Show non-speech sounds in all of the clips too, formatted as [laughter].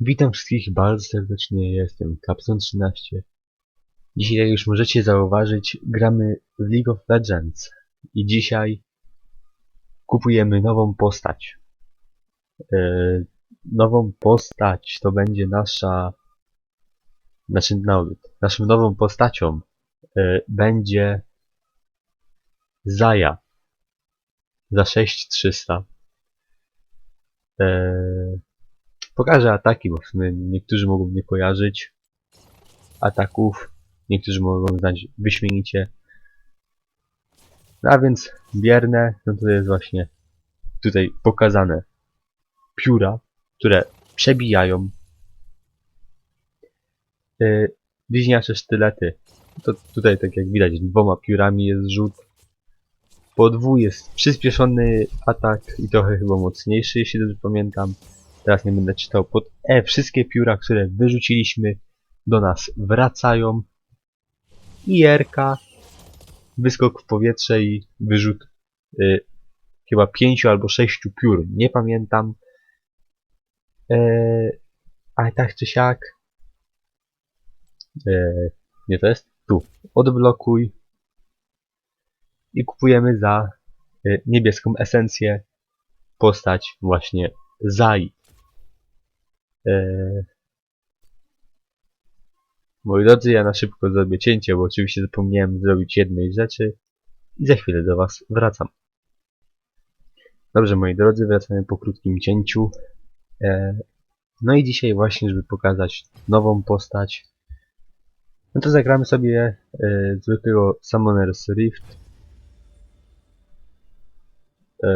Witam wszystkich bardzo serdecznie, jestem Capson13. Dzisiaj, jak już możecie zauważyć, gramy w League of Legends. I dzisiaj kupujemy nową postać. E, nową postać to będzie nasza... Znaczy, no, naszą nową postacią e, będzie Zaya za 6300. Eee, Pokażę ataki, bo w sumie niektórzy mogą nie kojarzyć ataków, niektórzy mogą znać wyśmienicie. No a więc bierne, no to jest właśnie tutaj pokazane pióra, które przebijają. Yy, bliźniacze sztylety. To tutaj tak jak widać dwoma piórami jest rzut. Po dwu jest przyspieszony atak i trochę chyba mocniejszy, jeśli dobrze pamiętam. Teraz nie będę czytał pod E. Wszystkie pióra, które wyrzuciliśmy do nas wracają. I Rka. Wyskok w powietrze i wyrzut y, chyba pięciu albo sześciu piór. Nie pamiętam. E, ale tak czy siak. E, nie to jest? Tu. Odblokuj. I kupujemy za y, niebieską esencję postać właśnie Zai. Eee... Moi drodzy, ja na szybko zrobię cięcie, bo oczywiście zapomniałem zrobić jednej rzeczy i za chwilę do Was wracam. Dobrze, moi drodzy, wracamy po krótkim cięciu. Eee... No i dzisiaj właśnie, żeby pokazać nową postać, no to zagramy sobie e, zwykłego Summoner's Rift. E,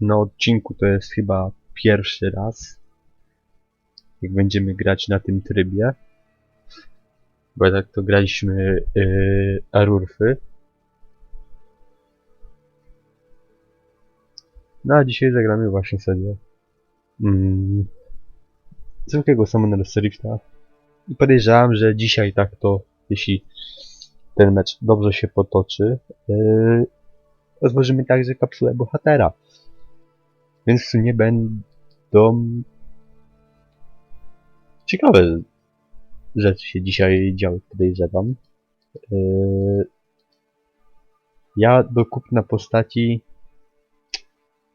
na odcinku to jest chyba pierwszy raz, jak będziemy grać na tym trybie. Bo tak to graliśmy yy, Arurfy. No a dzisiaj zagramy właśnie sobie mm, zwykłego Summoner's Rifta. I podejrzewam, że dzisiaj tak to, jeśli ten mecz dobrze się potoczy, yy, rozłożymy także kapsułę bohatera. Więc w sumie będą ciekawe rzeczy się dzisiaj działy, podejrzewam. Yy, ja do kupna postaci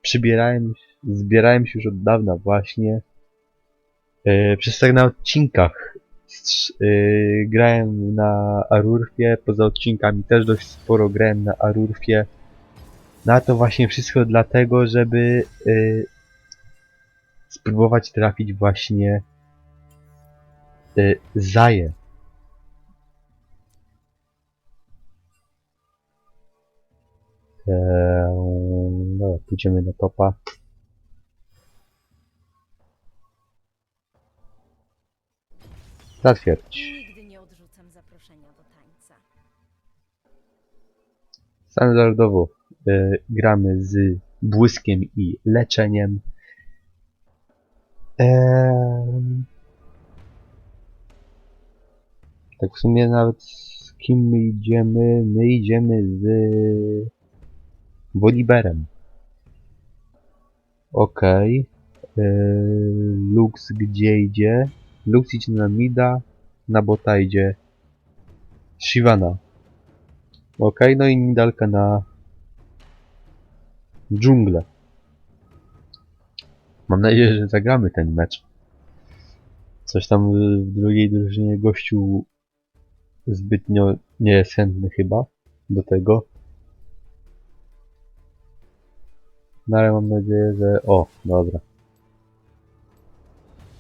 przybierałem, zbierałem się już od dawna właśnie. Yy, przez tak na odcinkach yy, grałem na Arurfie, poza odcinkami też dość sporo grałem na Arurfie. Na to właśnie wszystko dlatego, żeby spróbować trafić właśnie yy, Zaję. Eee, dobra, pójdziemy na topa. Zatwierdź. Nigdy nie odrzucam zaproszenia do tańca. Standardowo e, gramy z błyskiem i leczeniem. Eee, tak w sumie nawet z kim my idziemy? My idziemy z Woliberem. Okej. Okay. Lux gdzie idzie? Lux idzie na Mida, na bota idzie Shivana. Ok, no i Nidalka na dżunglę. Mam nadzieję, że zagramy ten mecz. Coś tam w drugiej drużynie gościu zbytnio nie chyba do tego. No ale mam nadzieję, że... O, dobra.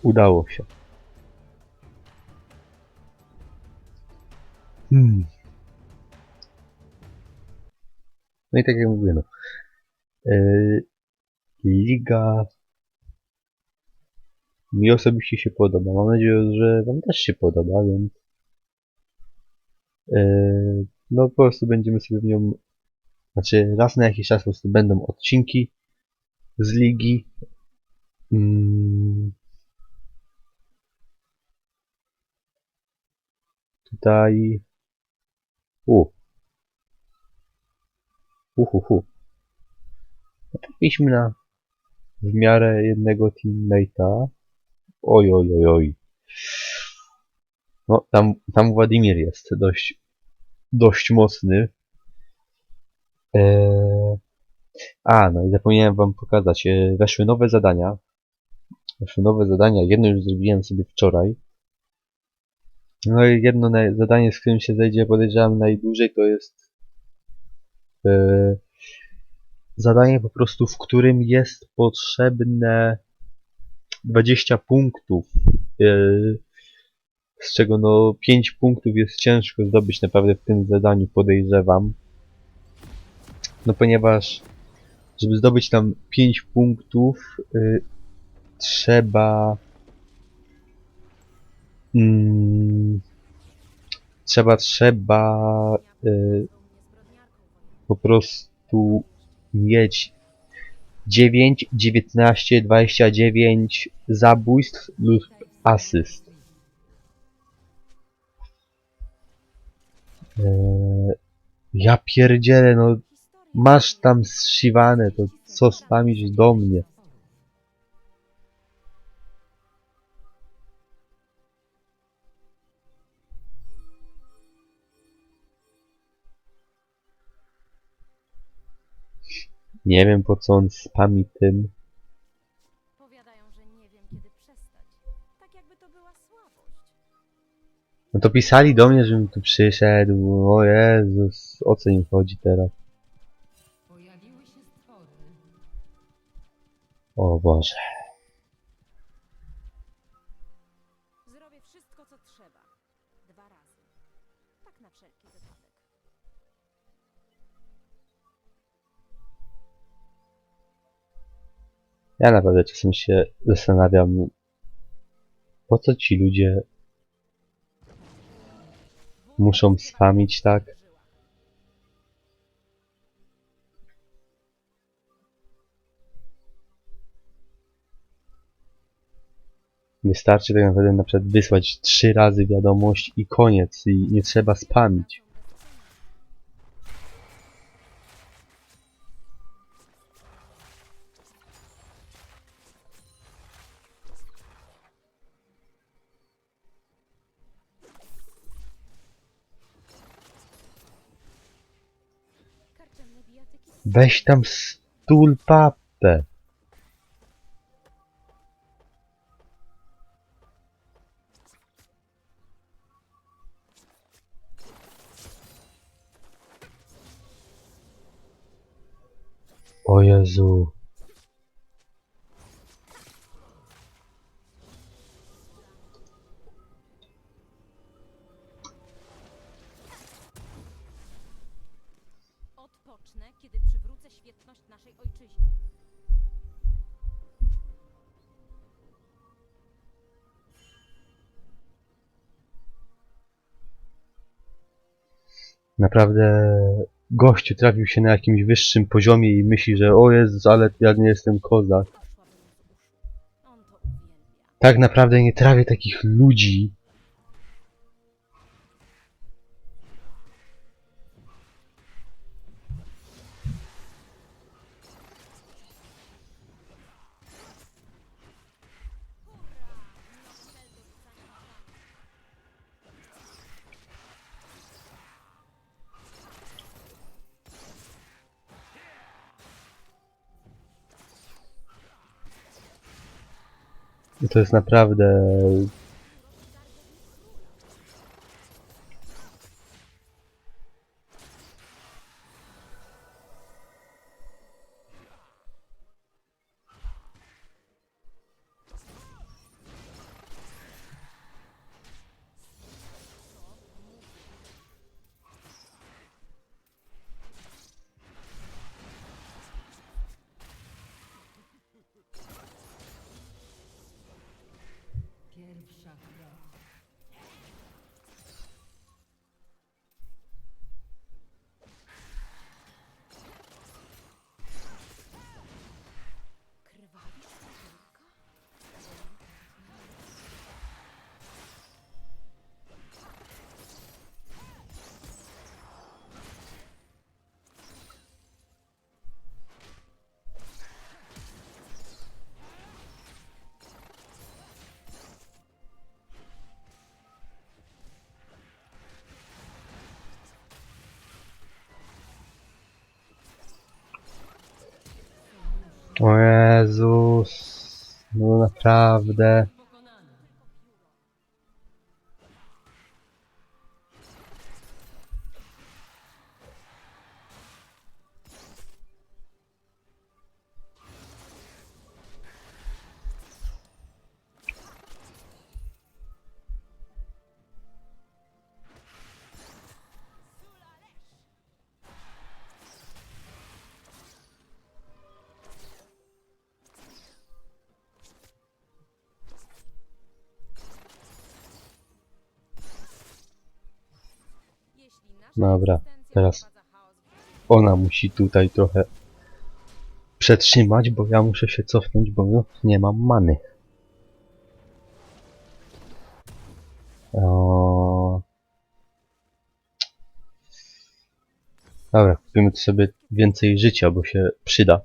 Udało się. Hmm. No i tak jak mówię, no. Yy, Liga mi osobiście się podoba. Mam nadzieję, że Wam też się podoba, więc no po prostu będziemy sobie w nią znaczy raz na jakiś czas po prostu będą odcinki z ligi. Mm. Tutaj u Uhuhu. Trafiliśmy na w miarę jednego teammate'a. Oj, oj, oj, oj. No, tam, tam Władimir jest dość, dość mocny. Eee... A, no i zapomniałem wam pokazać. E, weszły nowe zadania. Weszły nowe zadania. Jedno już zrobiłem sobie wczoraj. No i jedno zadanie, z którym się zejdzie, podejrzewam, najdłużej, to jest e, zadanie po prostu, w którym jest potrzebne 20 punktów, e, z czego no 5 punktów jest ciężko zdobyć naprawdę w tym zadaniu, podejrzewam. No ponieważ, żeby zdobyć tam 5 punktów, y, trzeba mm, trzeba, trzeba y, po prostu mieć 9, 19, 29 zabójstw lub asyst. Ja pierdzielę, no masz tam zszywane, to co spamić do mnie? Nie wiem po co on spami tym. No to pisali do mnie, żebym tu przyszedł. O Jezus, o co im chodzi teraz? Pojawiły się stwory. O Boże. Zrobię wszystko, co trzeba. Dwa razy. Tak na wszelki wypadek. Ja naprawdę czasem się zastanawiam, po co ci ludzie muszą spamić tak? Wystarczy tak naprawdę na przykład wysłać trzy razy wiadomość i koniec i nie trzeba spamić. Weź tam stul papę. O Jezu. Ojczyźnie. Naprawdę gościu trafił się na jakimś wyższym poziomie i myśli, że o Jezus, ale ja nie jestem kozak. Tak naprawdę nie trawię takich ludzi. To jest naprawdę O Jezus. No naprawdę. Dobra, teraz ona musi tutaj trochę przetrzymać, bo ja muszę się cofnąć, bo no, nie mam many. O... Dobra, kupimy sobie więcej życia, bo się przyda.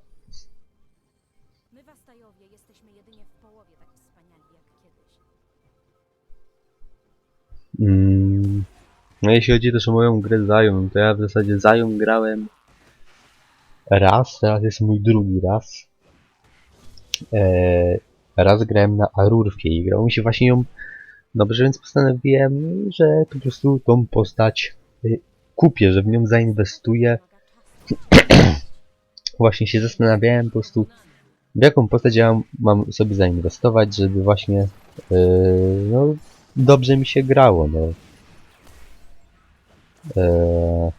No jeśli chodzi też o moją grę Zion, to ja w zasadzie Zion grałem raz, teraz jest mój drugi raz. Eee, raz grałem na Arurfie i grało mi się właśnie ją dobrze, więc postanowiłem, że po prostu tą postać y, kupię, że w nią zainwestuję. [clears throat] Właśnie się zastanawiałem po prostu w jaką postać ja mam sobie zainwestować, żeby właśnie yy, no, dobrze mi się grało. No. Eee,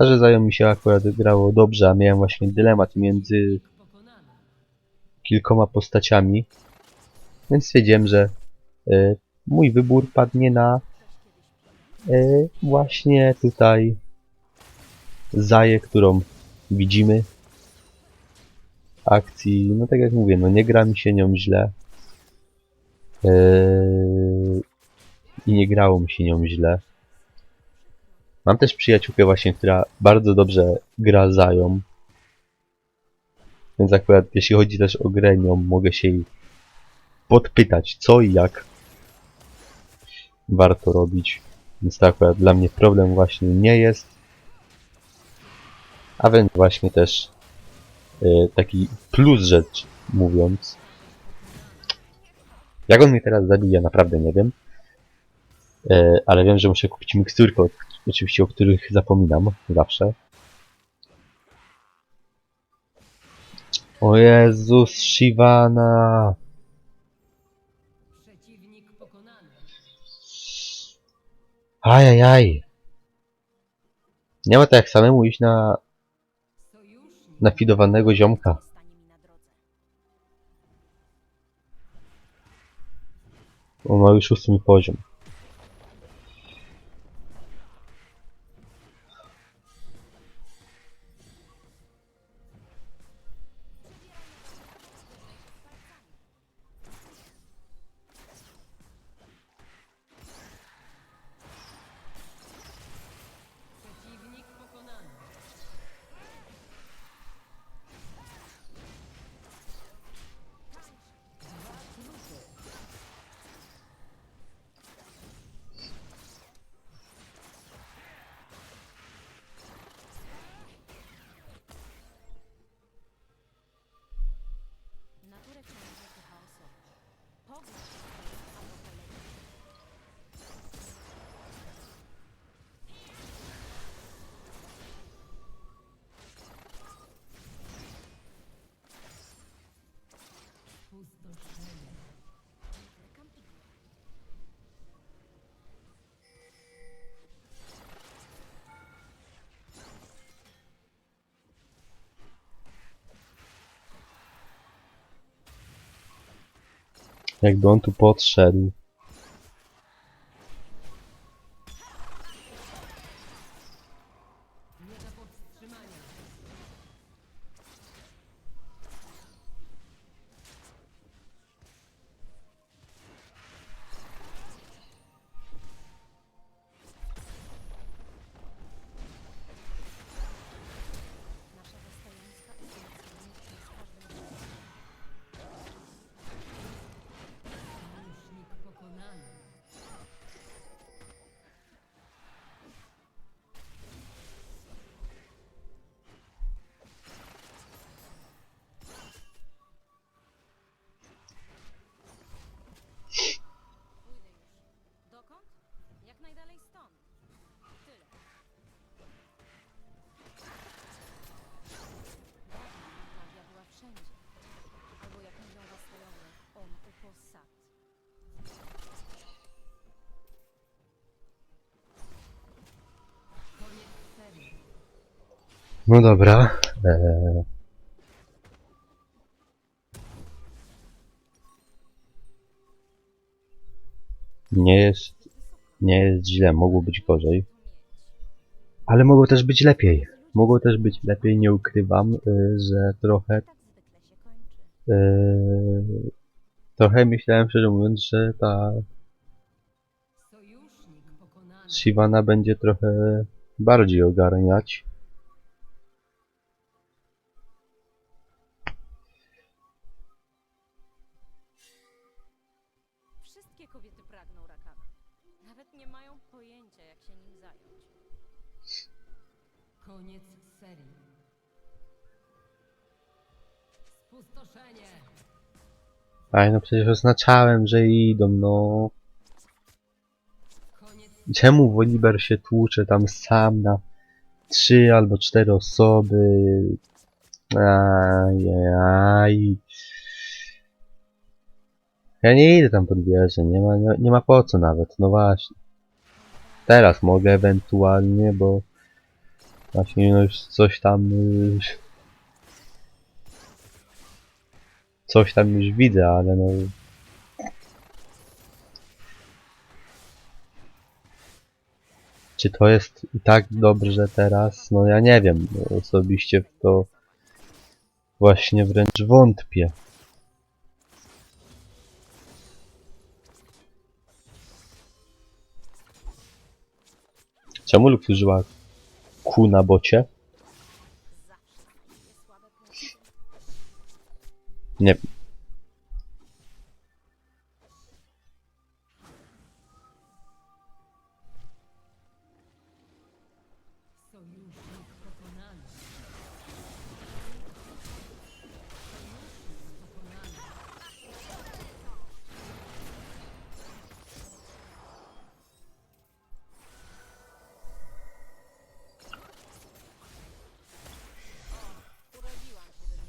a że zajął mi się akurat grało dobrze, a miałem właśnie dylemat między kilkoma postaciami, więc stwierdziłem, że yy, mój wybór padnie na yy, właśnie tutaj Zaję, którą widzimy akcji, no tak jak mówię, no nie gra mi się nią źle. Yy, I nie grało mi się nią źle. Mam też przyjaciółkę właśnie, która bardzo dobrze gra Zają. Więc akurat jeśli chodzi też o grę nią, mogę się jej podpytać co i jak warto robić. Więc to akurat dla mnie problem właśnie nie jest. A więc właśnie też y, taki plus rzecz mówiąc. Jak on mnie teraz zabije, naprawdę nie wiem. Y, ale wiem, że muszę kupić miksturkę, oczywiście o których zapominam zawsze. O Jezus, Shivana! Przeciwnik pokonany. Ajajaj! Nie ma tak jak samemu iść na. Nafidowanego ziomka. On ma już ósmy poziom. Jakby on tu podszedł. No dobra. Eee... Nie jest, nie jest źle, mogło być gorzej. Ale mogło też być lepiej. Mogło też być lepiej, nie ukrywam, y, że trochę, Tak zwykle się kończy. y, trochę myślałem szczerze mówiąc, że ta. Sivana będzie trochę bardziej ogarniać. Aj, no przecież oznaczałem, że idą, no. Czemu Woliber się tłucze tam sam na trzy albo cztery osoby? Ajajaj. Ja nie idę tam pod wieżę, nie ma, nie, nie ma po co nawet, no właśnie. Teraz mogę ewentualnie, bo właśnie no już coś tam y, coś tam już widzę, ale no Czy to jest i tak dobrze teraz? No ja nie wiem. No, osobiście w to właśnie wręcz wątpię. Czemu Lux użyła ku na bocie? Nie.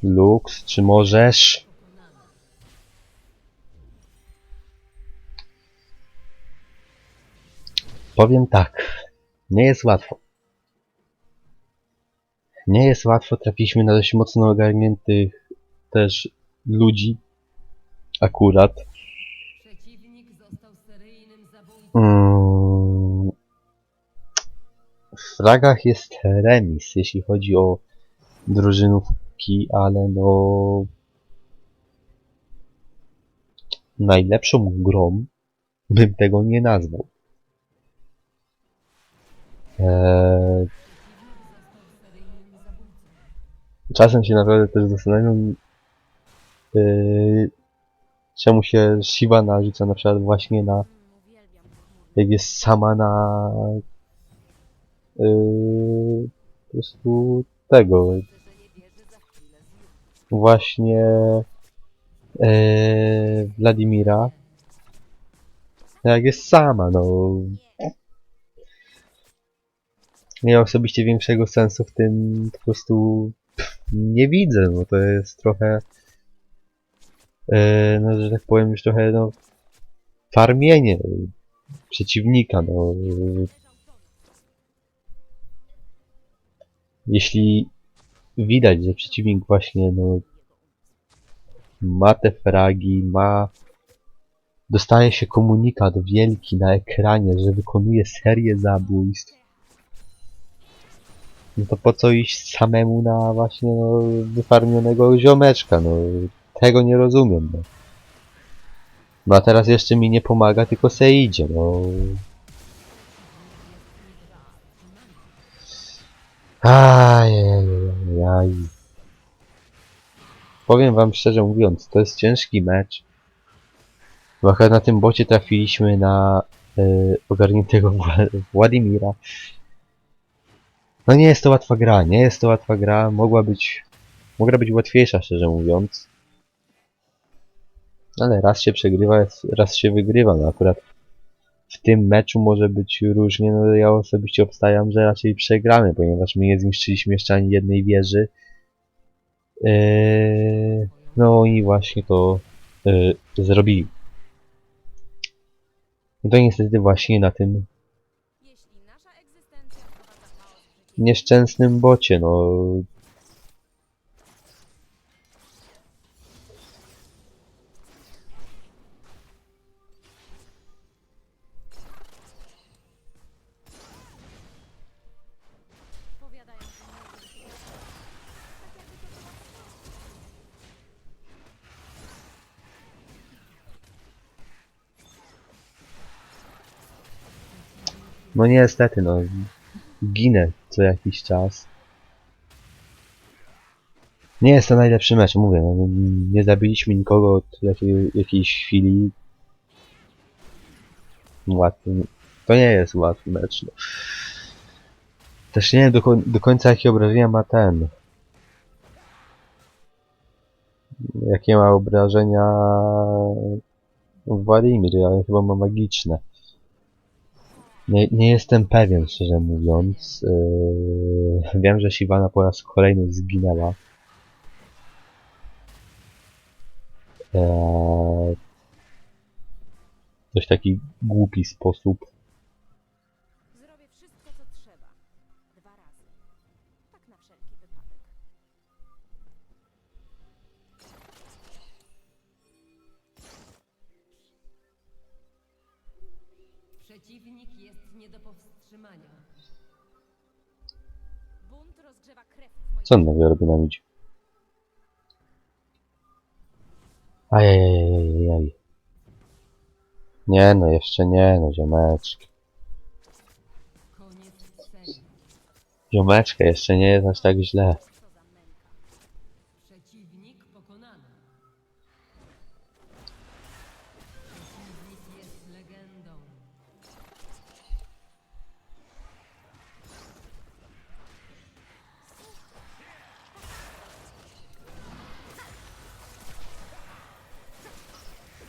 Lux, czy możesz? Powiem tak. Nie jest łatwo. Nie jest łatwo. Trafiliśmy na dość mocno ogarniętych też ludzi. Akurat. Przeciwnik został seryjnym zabójcą. Mm, W flagach jest remis, jeśli chodzi o drużynówki, ale no... Najlepszą grą bym tego nie nazwał. Eee, czasem się naprawdę też zastanawiam, yy, czemu się Shiva narzuca na przykład właśnie na jak jest sama na yy, po prostu tego. Właśnie yy, Wladimira jak jest sama no ja osobiście większego sensu w tym po prostu pff, nie widzę bo to jest trochę yy, no że tak powiem już trochę no farmienie przeciwnika no jeśli widać, że przeciwnik właśnie no, ma te fragi, ma dostaje się komunikat wielki na ekranie, że wykonuje serię zabójstw no to po co iść samemu na właśnie no, wyfarmionego ziomeczka, no tego nie rozumiem, no. No a teraz jeszcze mi nie pomaga, tylko se idzie, no. Ajajajaj. Powiem wam szczerze mówiąc, to jest ciężki mecz. Bo na tym bocie trafiliśmy na y, ogarniętego Wła- Władimira. No nie jest to łatwa gra, nie jest to łatwa gra. Mogła być, mogła być łatwiejsza, szczerze mówiąc. Ale raz się przegrywa, raz się wygrywa. No akurat w tym meczu może być różnie, no ja osobiście obstawiam, że raczej przegramy, ponieważ my nie zniszczyliśmy jeszcze ani jednej wieży. Eee, no i właśnie to eee, zrobili. I to niestety właśnie na tym Jeśli nasza egzystencja wprowadza chaos w życie, nieszczęsnym bocie, no. No niestety, no. Ginę co jakiś czas. Nie jest to najlepszy mecz, mówię, no, nie- zabiliśmy nikogo od jakiej, jakiejś chwili. Łatwy, to nie jest łatwy mecz, no. Też nie wiem do, do końca jakie obrażenia ma ten. Jakie ma obrażenia Władimir, ale chyba ma magiczne. Nie, nie jestem pewien, szczerze mówiąc. Yy, wiem, że Siwana po raz kolejny zginęła. Eee, w dość taki głupi sposób. Przeciwnik jest nie do powstrzymania. Bunt rozgrzewa krew w moim Co on nagle robi na midzie? Ajajajajajaj. Nie no, jeszcze nie no, ziomeczki. Koniec serii. Ziomeczka, jeszcze nie jest aż tak źle.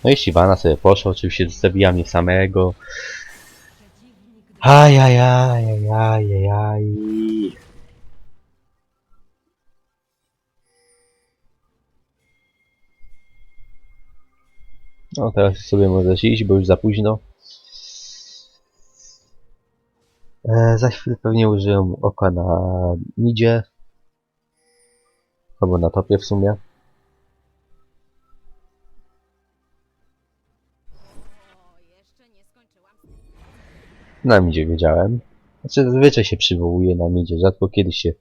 No i Siwana sobie poszła, oczywiście zabija mnie samego. Ajajajajajajaj. No teraz sobie możesz iść, bo już za późno. E, za chwilę pewnie użyję oka na midzie. Albo na topie w sumie. Na midzie wiedziałem. Znaczy zazwyczaj się przywołuje na midzie, rzadko kiedy się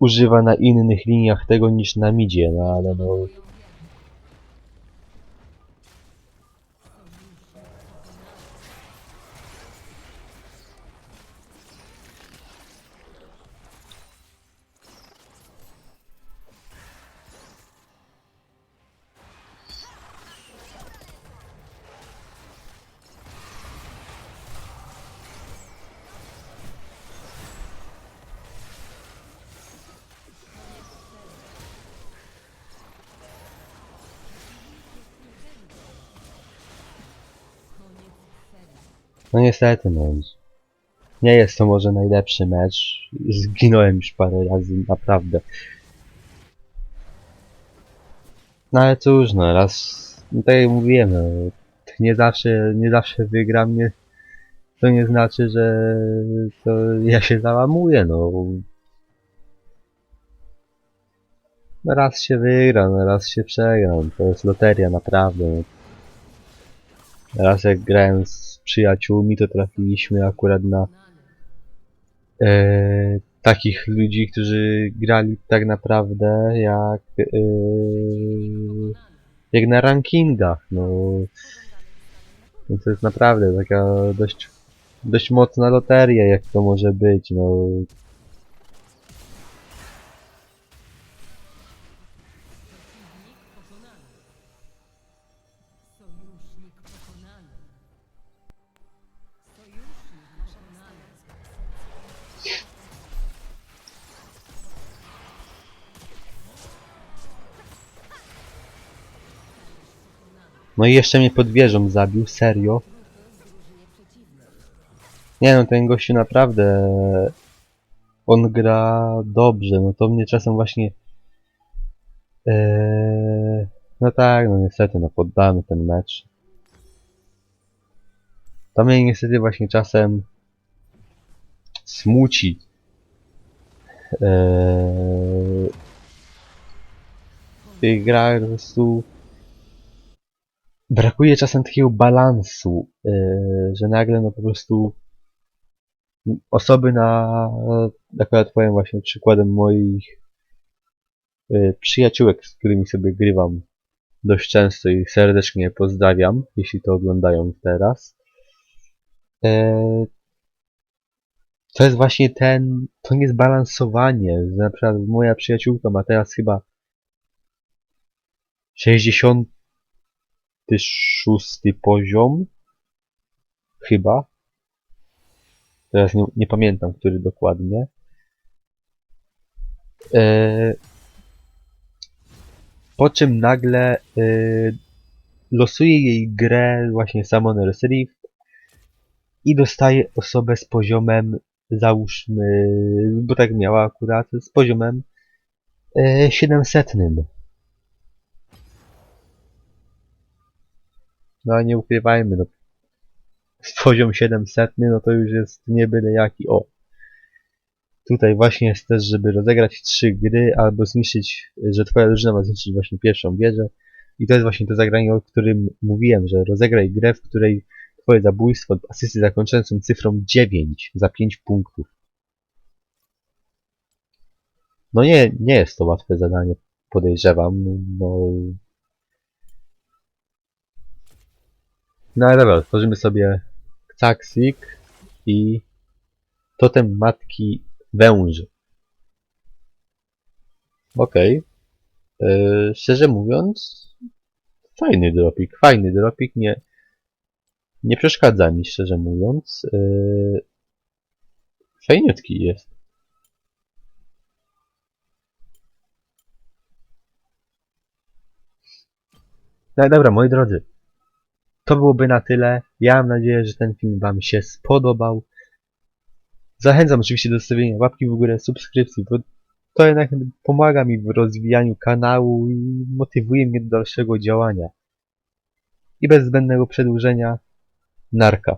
używa na innych liniach tego niż na midzie, no ale no No niestety, no. Nie jest to może najlepszy mecz. Zginąłem już parę razy, naprawdę. No ale cóż, no raz, no tak jak mówiłem, no, nie zawsze, nie zawsze wygram, nie, to nie znaczy, że to ja się załamuję, no. No raz się wygra, no raz się przegra, no, to jest loteria naprawdę. No. Raz jak grałem z przyjaciółmi, to trafiliśmy akurat na e, takich ludzi, którzy grali tak naprawdę jak, e, jak na rankingach. No, no to jest naprawdę taka dość, dość mocna loteria, jak to może być. No, no i jeszcze mnie pod wieżą zabił, serio. Nie no, ten gościu naprawdę... On gra dobrze, no to mnie czasem właśnie... Eee, no tak, no niestety, no poddamy ten mecz. To mnie niestety właśnie czasem smuci. Eee, w tych po prostu brakuje czasem takiego balansu, eee, że nagle no po prostu osoby na, akurat powiem właśnie przykładem moich e, przyjaciółek, z którymi sobie grywam dość często i serdecznie pozdrawiam, jeśli to oglądają teraz. E, To jest właśnie ten, to niezbalansowanie, że na przykład moja przyjaciółka ma teraz chyba 66 poziom, chyba, Teraz nie, nie pamiętam, który dokładnie. E, po czym nagle e, losuje jej grę właśnie Summoner's Rift i dostaje osobę z poziomem, załóżmy, bo tak miała akurat, z poziomem e, 700. No nie ukrywajmy, no poziom 700, no to już jest nie byle jaki. O! Tutaj właśnie jest też, żeby rozegrać trzy gry, albo zniszczyć, że twoja drużyna ma zniszczyć właśnie pierwszą wieżę. I to jest właśnie to zagranie, o którym mówiłem, że rozegraj grę, w której twoje zabójstwo, asysty zakończone są cyfrą 9 za 5 punktów. No nie, nie jest to łatwe zadanie, podejrzewam. No, no ale dobra, tworzymy sobie Caksik i totem matki węży. Okej. Yy, szczerze mówiąc, fajny dropik, fajny dropik, nie, nie przeszkadza mi, szczerze mówiąc. Yy, fajniutki jest. No dobra, moi drodzy. To byłoby na tyle. Ja mam nadzieję, że ten film Wam się spodobał. Zachęcam oczywiście do zostawienia łapki w górę, subskrypcji, bo to jednak pomaga mi w rozwijaniu kanału i motywuje mnie do dalszego działania. I bez zbędnego przedłużenia, narka.